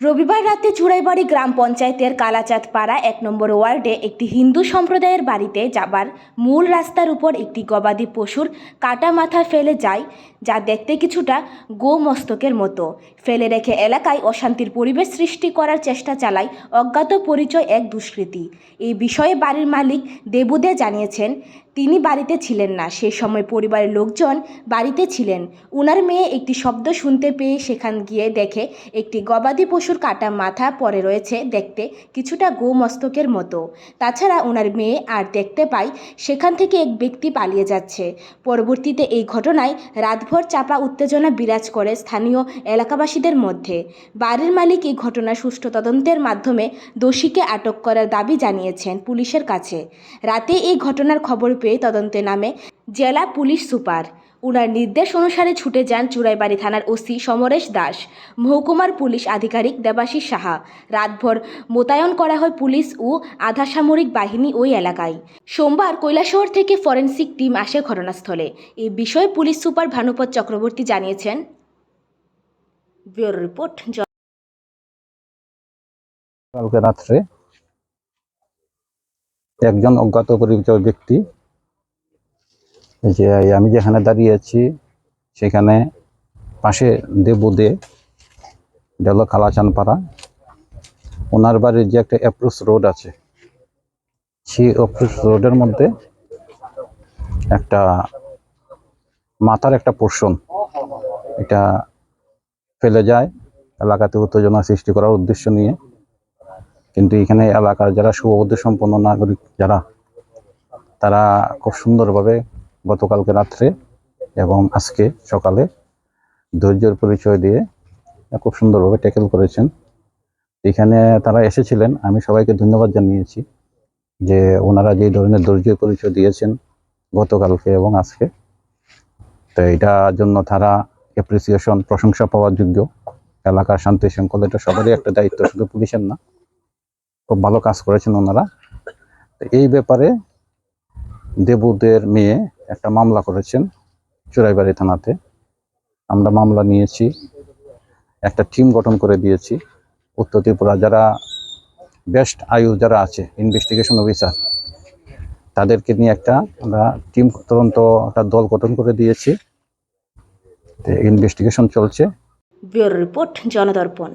রবিবার রাতে চুড়াইবাড়ি গ্রাম পঞ্চায়েতের কালাচাঁদপাড়া এক নম্বর ওয়ার্ডে একটি হিন্দু সম্প্রদায়ের বাড়িতে যাবার মূল রাস্তার উপর একটি গবাদি পশুর কাটা মাথা ফেলে যায় যা দেখতে কিছুটা গোমস্তকের মতো। ফেলে রেখে এলাকায় অশান্তির পরিবেশ সৃষ্টি করার চেষ্টা চালায় অজ্ঞাত পরিচয় এক দুষ্কৃতী। এই বিষয়ে বাড়ির মালিক দেবুদে জানিয়েছেন, তিনি বাড়িতে ছিলেন না। সেই সময় পরিবারের লোকজন বাড়িতে ছিলেন। উনার মেয়ে একটি শব্দ শুনতে পেয়ে সেখান গিয়ে দেখে একটি গবাদি পশুর কাটা মাথা পরে রয়েছে দেখতে কিছুটা গোমস্তকের মতো। তাছাড়া ওনার মেয়ে আর দেখতে পায়, সেখান থেকে এক ব্যক্তি পালিয়ে যাচ্ছে। পরবর্তীতে এই ঘটনায় রাতভর চাপা উত্তেজনা বিরাজ করে স্থানীয় এলাকাবাসীদের মধ্যে। বাড়ির মালিক এই ঘটনার সুষ্ঠু তদন্তের মাধ্যমে দোষীকে আটক করার দাবি জানিয়েছেন পুলিশের কাছে। রাতে এই ঘটনার খবর পেয়ে তদন্তে নামে জেলা পুলিশ সুপার উনার নির্দেশ অনুসারে ছুটে যান চুড়াইবাড়ি থানার ওসি সমরেশ দাস। মহকুমার পুলিশ আধিকারিক দেবাশিস সাহা। রাতভর মোতায়েন করা হয় পুলিশ ও আধা সামরিক বাহিনী ওই এলাকায়। সোমবার কৈলাসহর থেকে ফরেনসিক টিম আসে ঘটনাস্থলে। এই বিষয়ে পুলিশ সুপার ভানুপত চক্রবর্তী জানিয়েছেন। রিপোর্ট কালকে রাত্রে একজন অজ্ঞাত পরিচয় ব্যক্তি যে আমি যেখানে দাঁড়িয়ে আছি, সেখানে পাশে দেবুদে এটা হলো কালাচানপাড়া ওনার বাড়ির যে একটা অ্যাপ্রোচ রোড আছে, সেই অ্যাপ্রোচ রোডের মধ্যে একটা মাথার একটা পোর্শন এটা ফেলে যায়, এলাকাতে উত্তেজনা সৃষ্টি করার উদ্দেশ্য নিয়ে। কিন্তু এখানে এলাকার যারা সুবোধ সম্পন্ন নাগরিক, যারা, তারা খুব সুন্দরভাবে গতকালকে রাত্রে এবং আজকে সকালে ধৈর্যের পরিচয় দিয়ে খুব সুন্দরভাবে ট্যাকেল করেছেন। এখানে তারা এসেছিলেন, আমি সবাইকে ধন্যবাদ জানিয়েছি যে ওনারা যে ধরনের ধৈর্যের পরিচয় দিয়েছেন গতকালকে এবং আজকে। তো এটার জন্য তারা অ্যাপ্রিসিয়েশন প্রশংসা পাওয়ার যোগ্য। এলাকার শান্তি শৃঙ্খলা, এটা সবারই একটা দায়িত্ব, শুধু পুলিশের না, খুব ভালো কাজ করেছেন ওনারা। এই ব্যাপারে দেবুদের মেয়ে একটা মামলা করেছেন চুরাইবাড়ি থানাতে। আমরা মামলা নিয়েছি, একটা টিম গঠন করে দিয়েছি। উত্তর ত্রিপুরা যারা বেস্ট আয়ু যারা আছে ইনভেস্টিগেশন অফিসার তাদেরকে নিয়ে একটা আমরা টিম তদন্ত, একটা দল গঠন করে দিয়েছি। ইনভেস্টিগেশন চলছে। রিপোর্ট জনদর্পণ।